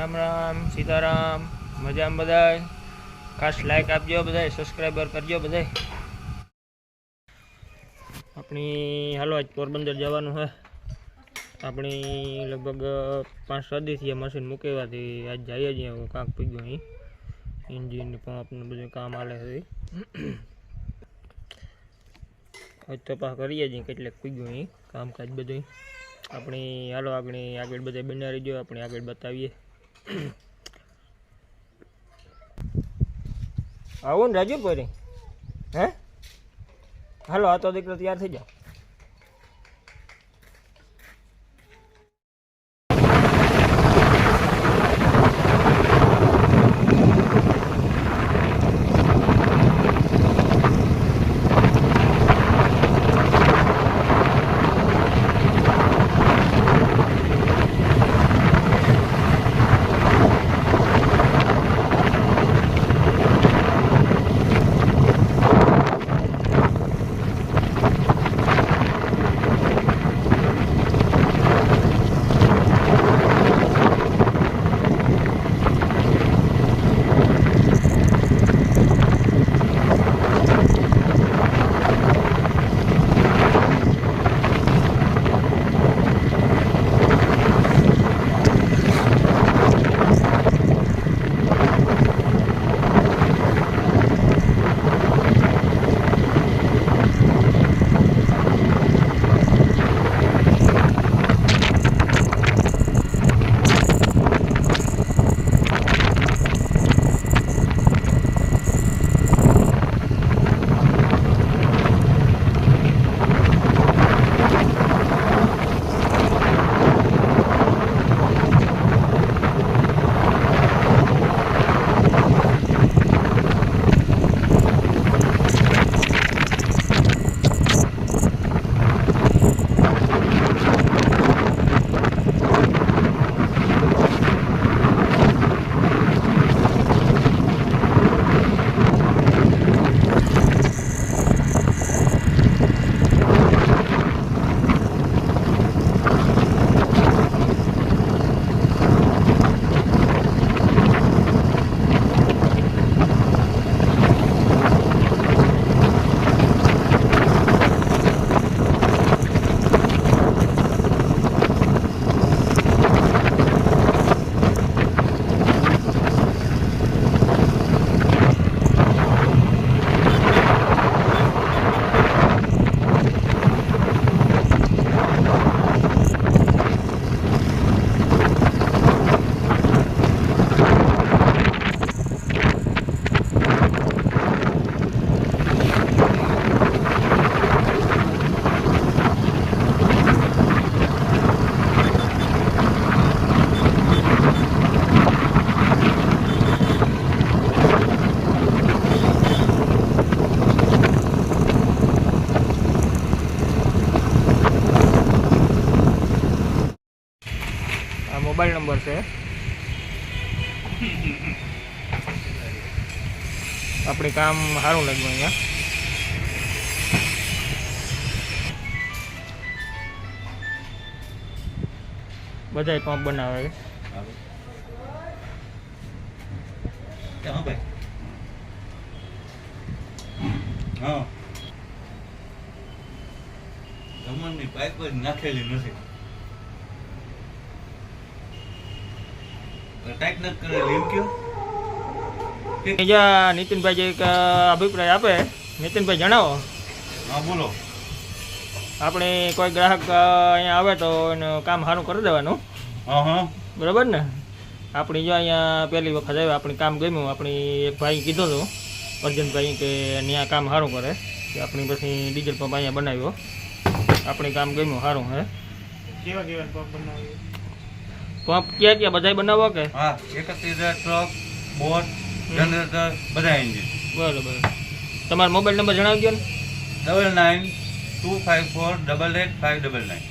રામ રામ, સીતારામ, મજામાં બધાય? ખાસ લાઈક આપજો બધાય સબસ્ક્રાઈબર કરજો બધાય. આપણી હાલો આજ પોરબંદર જવાનું છે આપણી લગભગ પાંચ સદીથી મશીન મૂકેવાથી આજ જઈએ છીએ હું કાંક પી અહીં. એન્જિન પંપ ને બધું કામ હાલે છે. તો તપાસ કરીએ છીએ કેટલેક પી ગયું અહીં, કામકાજ બધું. આપણી હાલો આગળ આગળ બધા બનાવી જો આપણે આગળ બતાવીએ. આવો ને રાજુ પરે હે? હાલો આ તો દીકરો તૈયાર થઈ જાઓ મોબાઈલ નંબર છે. આપણે કામ સારું લાગ્યું અહીંયા. બધાય પંપ બનાવે છે. નાખેલી નથી. એમ કયો. બીજા નીતિનભાઈ જે એક અભિપ્રાય આપે નીતિનભાઈ જણાવો. હા બોલો. આપણે કોઈ ગ્રાહક અહીંયા આવે તો એનું કામ સારું કરી દેવાનું. હા હા. બરાબર ને? આપણી જો અહીંયા પહેલી વખત આવ્યા આપણે કામ ગમ્યું આપણી એક ભાઈ કીધો હતો અર્જનભાઈ કે ત્યાં કામ સારું કરે કે આપણી પછી ડીઝલ પંપ અહીંયા બનાવ્યો. આપણે કામ ગમ્યું સારું હે? કેવા કેવા પંપ બનાવ્યો? પંપ ક્યાં ક્યાં? બધાય બનાવો કે? હા એકત્રીસ ટ્રક બોટ જનરેટર બધા એન્જિન બરાબર. તમારો મોબાઈલ નંબર જણાવજો ને. Double nine two five four double eight five double nine